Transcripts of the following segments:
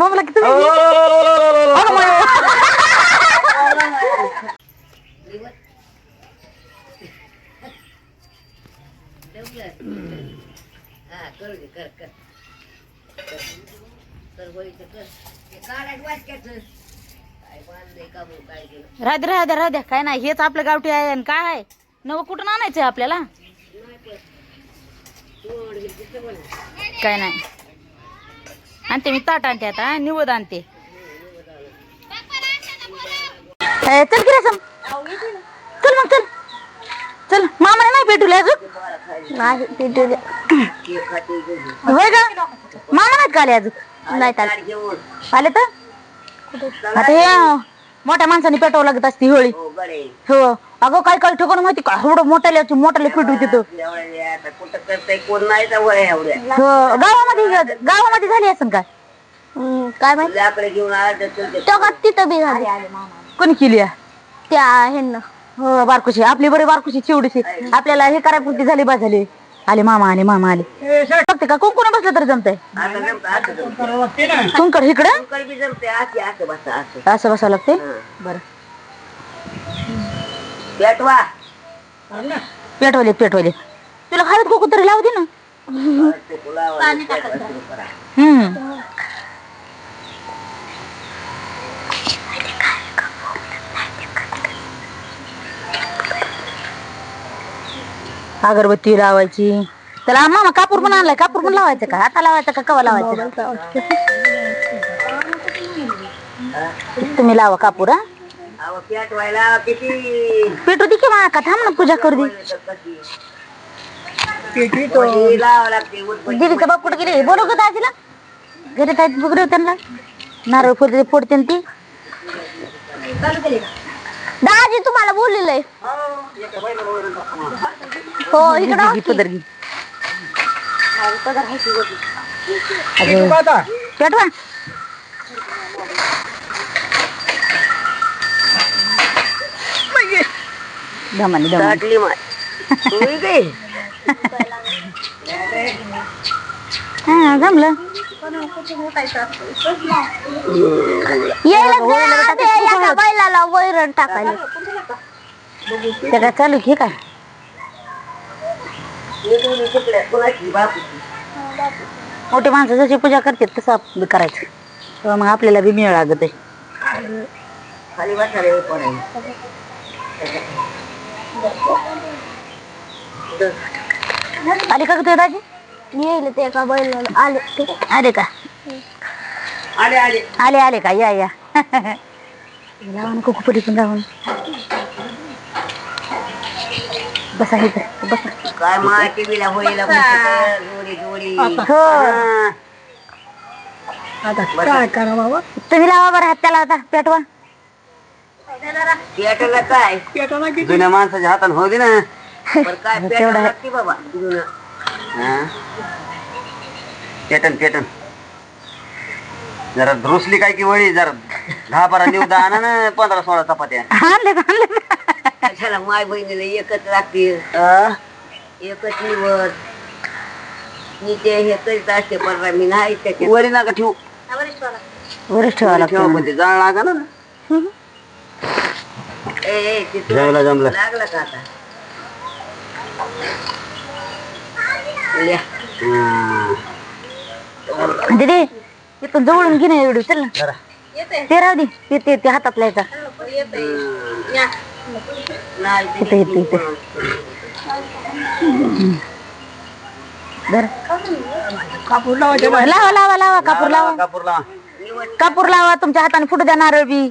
मामाला किती दे राहू द्या काय नाही हेच आपलं गावठी आहे आणि काय आहे? नवं कुठून आणायचंय आपल्याला? काय नाही. आणते मी ताट आणते आता निवद आणते. चल की रे सम. चल मग चल. चल मामा नाही भेटूले अजून? नाही भेटूले होय का मामा नाहीत का आले अजून? नाही आले तर? आता हे मोठ्या माणसाने पेटवावं लागत असते होळी. हो अगं काय काय ठिकाण माहिती का? एवढं मोठ्याला मोठ्याला पेटू तिथं. कुठं करताय कोण नाही तर वळ्या एवढ्या. हो. गावामध्ये गावामध्ये झाली असेल काय? काय माहिती? लाकडे घेऊन आलं तर ते तिथं बी झाली. कोणी केली आहे? त्या ह्यांना हो बारकुशी. आपली बरी बारकुशी चिवडीशी आपल्याला हे करायपुरती झाली बा झाली. आले मामा आले मामा आले. फक्त का कोण कोण बसलं तरी जमतंय. तुमकड इकडं? असं असं बसा असं. असं बसावं लागते बरं. पेटवा. पेटवले पेटवले तुला हळद कोकू तरी लावू दे ना. हम्म. अगरबत्ती लावायची. त्याला मामा कापूर पण आणलाय. कापूर पण लावायचं का? आता लावायचं का? कवा लावायचं? तुम्ही लावा कापूर हा. पेटू दे की मा का? थांब ना पूजा करू दे. वही लावावं बाप कुठे गेले? बोलू का दाजीला. घरी काय बघ त्यांना. नारळ फोडते फोडते न ती. दाजी तुम्हाला बोललेलंय हो इकडं पदर घे. अगं, पेटवा दमाने दमाने ताटली माय. तुम्ही काय हा जमलं. बैलाला वैरण टाकायला. ते काय चालू की काय? कोणाची बापूची मोठी माणसं जशी पूजा करतात तसं आपलं करायचं. तेव्हा मग आपल्याला बी मिळ लागत आहे. खाली बसायला हे पडायला आले का तुझ्या दाजी? येईल ते का बैलाला. आले. आले का? आले आले. आले आले का? या या. लावा ना कुकुपडी पण जाऊन बसा काय माय टीव्हीला होळीला बसते, जोडी जोडी. हो. काय करा बाबा? तुम्ही लावा बरं हात त्याला आता पेटवा. पेटायला काय? पेटाला किती? जुन्या माणसाच्या हातात होती ना. पण काय तेवढं पेटायला आहे. लागते बाबा जुनं. हा. पेटन पेटन. जरा धुसली काय की वळी जरा दहा बारा निवदा आणा ना पंधरा सोळा चपात्या. आणले आणले. कशाला माय बहिणीला एकच लागते एकच निवड मी ते हे करीत असते पण मी नाही त्याच्यात वरी नका ठेवू वरच ठेवा ठेवा पण ते जाळ लागा ना ए, ए, ते तुला जमलं जमलं लागलं का आता लिहा. दीदी इथून जवळून घे ना एवढी चल ना ते राहू दे ते ते ते हातात नाही इथे इथे इथे. धर. कापूर लावा लावा लावा कापूर लावा. कापूर लावा. कापूर लावा तुमच्या हाताने फुटू द्या नारळ बी.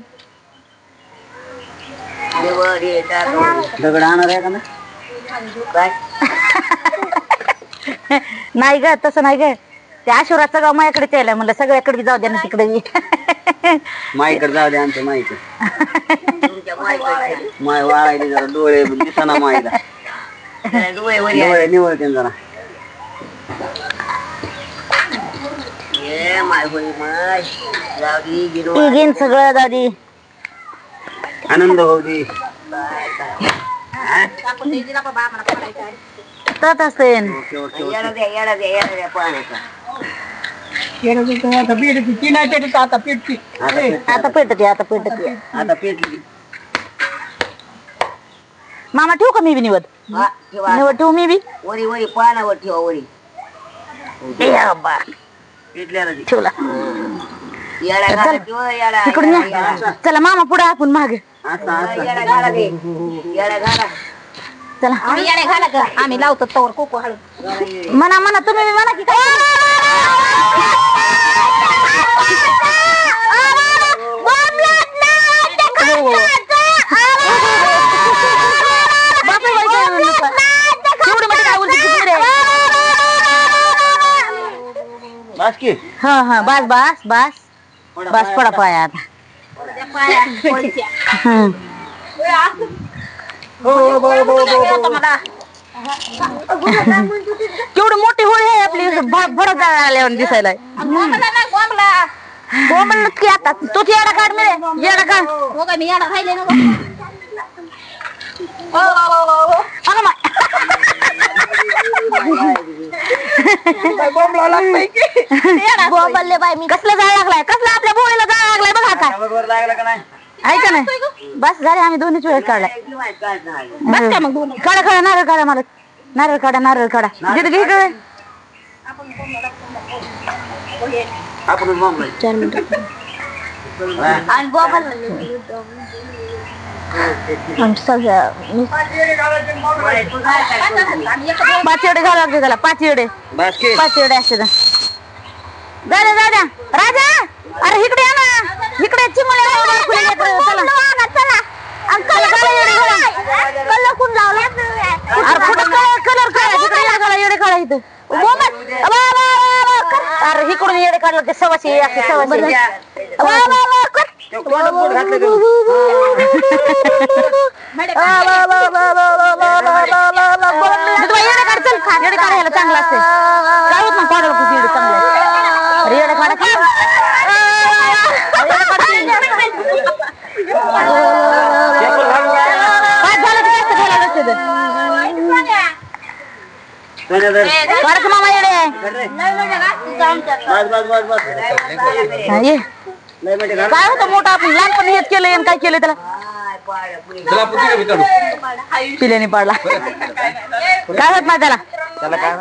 दगड आणणार आहे का ना काय? नाही ग तसं नाही ग. ते आशीर्वादचं गाव माझ्याकडे यायला म्हणलं सगळ्याकडे जाऊ द्या ना तिकडे बी. माईकडे जाऊ दे आमच्या मायकडे माय वाळायली जरा डोळे दिसाना माईला. डोळे निवळते जरा. ये माय होई माय. जाऊ दे गिरो ती घेईन सगळं दादी. आनंद होऊ दे. तत तर आता पीठ ती नाही पेटत आता पेटती आता पेट- आता. पेटत आता पेटत आता पेटली मामा ठेवू का मी बी निवड? हा, ठेवा निवड ठेवू मी बी? वरी वरी पानावर ठेवा वरी. ए बाबा, पेटल्याला ती. ठेवला. येडा घाला ठेवा, येडा, इकडून येडा, या. येडा. चला मामा पुढे आपण मागे. असं असं येडा घाला ते. येडा घाला. चला आम्ही लावतो तवर कोको हळू घाला येडे. म्हणा म्हणा तुम्ही बी म्हणा की काय बापरे, बाई, काय म्हणू नका. केवढी मोठी काय उलटी किती रे? बस की हा हा बस बस बस बस पडा पाया आता केवढी मोठी होळी आहे आपली भडक आल्यावर दिसायला. की आता. तूच येडा काढ मिळे येडा काढ. अगं माय. बोंबलले बाई मी. कसलं जाळ लागलाय? कसला आपल्या बोळीला जाळ लागलाय बघा बरोबर लागला का नाही? ऐका नाही बस झाले आम्ही दोन्हीच वेळेस काढलाय. बस का मग काढा काढा नारळ काढा मला. नारळ काढा नारळ काढा. जिथे घे इकडे. चार मिनिटं. आणि बोंबल? पाच एवढे घालावं लागते त्याला पाच एवढे पाच एवढे असते दादा दादा राजा अरे इकडे या ना इकडे चिमुले चला चला अंकल कलर कोण लावला अरे कुठं कलर काढा तिकडे येडे काढा येडे काढा इथं बोंबल. अबा, अबा, अबा, अबा, कर. अरे इकडून येडे सवाशी असते सवाशी अबा, अबा, अबा, कर. ते तोंडात बोट घातलं का? दूध बाई, येडे काढ, चल. येडे काढायला चांगलं असते काढायचं मामा येडे. धर रे. बस बस बस बस. हा, ये. लय मोठे घाल. काय होतं मोठं? आपण लहानपणी हेच केलंय आणि काय केलंय त्याला? काय. पिल्याने पाडला. काय होत नाही त्याला? काय.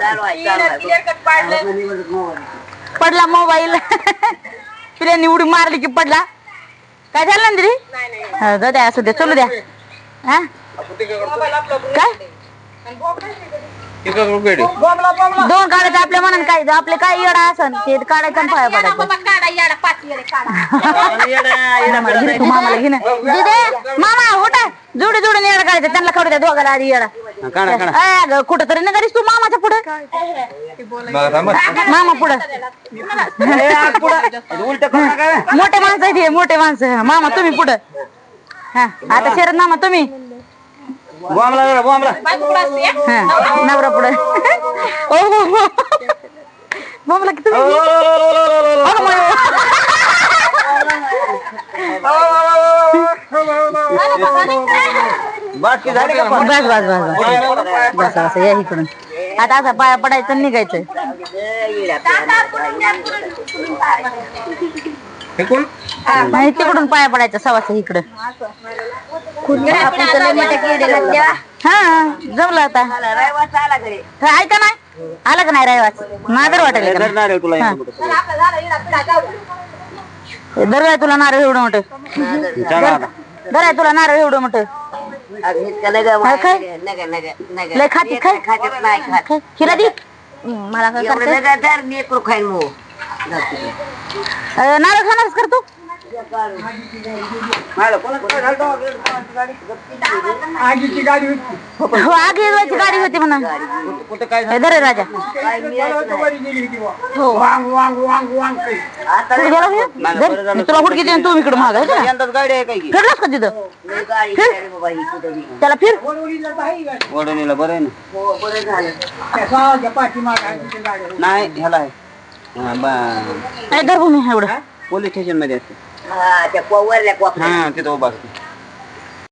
पडला. मोबाईल. पिल्याने उडी मारली की पडला. काय झालं ना दिदी? हा, जाऊ द्या असू द्या चलू द्या. हा? काय? दोन काढायचं आपल्या मनात काय आपले काय येडा असन? ते काढायचं आणि पाया पडायचं. घे तू मामाला घे ना दिदे मामा उठा. जोडी जोडून येडा काढायचं. त्यांना काढू द्या दोघाला आधी येडा. हा, काढा काढा. कुठं तरी नगरीस तू मामाच्या पुढे? मामा पुढं. ए, आग पुढं. उलटं करू नका. बे. मोठे माणसं आहेत हे, मोठे माणसं. मामा तुम्ही पुढं. हा आता शरद मामा तुम्ही? बॉम्ब लावला बॉम्ब लाव. हा नवरा पुढं. ओ हो हो मामाला किती ओ, ओ, ओ, ओ, ओ, ओ, ओ. अगं माय. बस की झाली का पण? बस बस बस बस. बस बस या इकडून. आता असं पाया पडायचं आणि निघायचं. नाही तिकडून पाया पडायचं. सवास इकडं. हा जमलं आता. रविवार आला घरी. हा, ऐका आलं का नाही रविवार नादर वाटेल का तुला हा. इथं कुठं. दर आहे तुला नारळ एवढं मोठं. दर आहे तुला नारळ एवढं मोठं. काय लय खाती नाही खात. काय? हिला दे. मला काय एवढं खाईन मग. नारळ खाणारच करतो मायला कोणा- कोणा घालतो? आगीची गाडी होती हो आगी येवायची गाडी होती म्हणा कुठं- कुठं काय झालं? हे दर राजा बुवा. वांग वांग वांग वांग काही. आता कुठे गेला हे? नाही, दर. बरं झालं. मी तुला हुडकी देईन तू इकडे महाग आहे का यंदाच गाडी आहे काय की फिरलास का तिथं लय गाडी फिरायली बाबा ही कुठं बी. त्याला फिर गाडी. वडणीला बरं आहे ना हो बरं झालं त्या सहाच्या पाठीमागं आगीची गाडी होती. नाही ह्याला आहे हा, बा- नाही धर भूमी एवढं? पोलीस स्टेशनमध्ये असते. हा त्या को- वरल्या कोपऱ्यात. हा तिथं उभा असते.